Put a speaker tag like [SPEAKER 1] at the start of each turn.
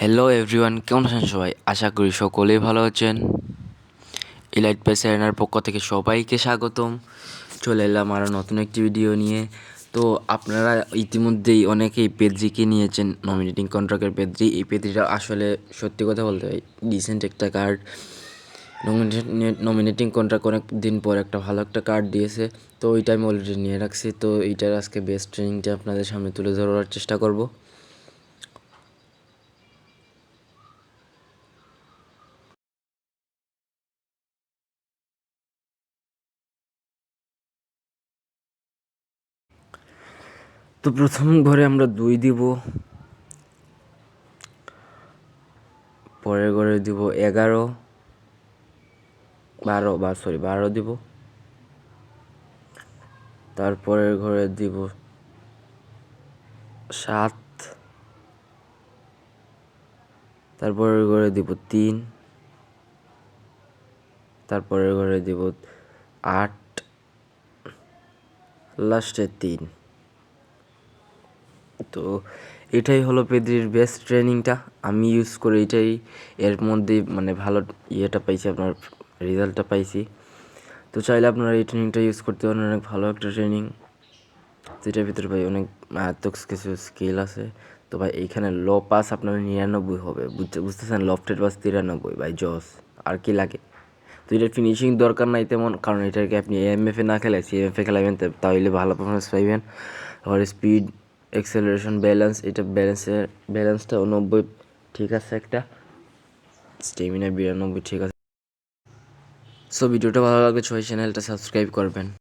[SPEAKER 1] Hello everyone কেমন আছেন সবাই? আশা করি সকলেই ভালো আছেন। ইলাইট পেস এনার পক্ষ থেকে সবাইকে স্বাগতম। চলে এলাম আরও নতুন একটি ভিডিও নিয়ে। তো আপনারা ইতিমধ্যেই অনেকেই পেদ্রিকে নিয়েছেন নমিনেটিং কন্ট্রাক্টের পেদ্রি। এই পেদ্রিটা আসলে সত্যি কথা বলতে হয় ডিসেন্ট একটা কার্ড নমিনেটিং কন্ট্রাক্ট অনেক দিন পর একটা ভালো একটা কার্ড দিয়েছে। তো ওইটা আমি অলরেডি নিয়ে রাখছি। তো এইটার আজকে বেস্ট ট্রেনিংটা আপনাদের সামনে তুলে ধরার চেষ্টা করব। তো প্রথম ঘরে আমরা দুই দিব। পরের ঘরে দিব এগারো। বারো, বা সরি বারো দিব। তারপরের ঘরে দিব সাত। তারপরের ঘরে দিব তিন। তারপরের ঘরে দিব আট। লাস্টে তিন। তো এটাই হলো পেদ্রির বেস্ট ট্রেনিংটা আমি ইউজ করে এটাই এর মধ্যে মানে ভালো ইয়েটা পাইছি, আপনার রেজাল্টটা পাইছি। তো চাইলে আপনারা এই ট্রেনিংটা ইউজ করতে পারেন, অনেক ভালো একটা ট্রেনিং যেটার ভিতরে ভাই অনেক মারাত্মক কিছু স্কিল আছে। তো ভাই এইখানে ল পাস আপনার নিরানব্বই হবে। বুঝতে, বুঝতেছেন? লফটেড পাস তিরানব্বই। ভাই জস, আর কি লাগে? তো এটার ফিনিশিং দরকার নাই তেমন, কারণ এটাকে আপনি এমএফে না খেলে সিএমএফে খেলাবেন তাহলে ভালো পারফরমেন্স পাইবেন। আর স্পিড এক্সেলারেশন ব্যালেন্স এটা ব্যালেন্সের ব্যালেন্সটা নব্বই, ঠিক আছে একটা? স্টেমিনা বিরানব্বই, ঠিক আছে। সো ভিডিওটা ভালো লাগলে ছয় চ্যানেলটা সাবস্ক্রাইব করবেন।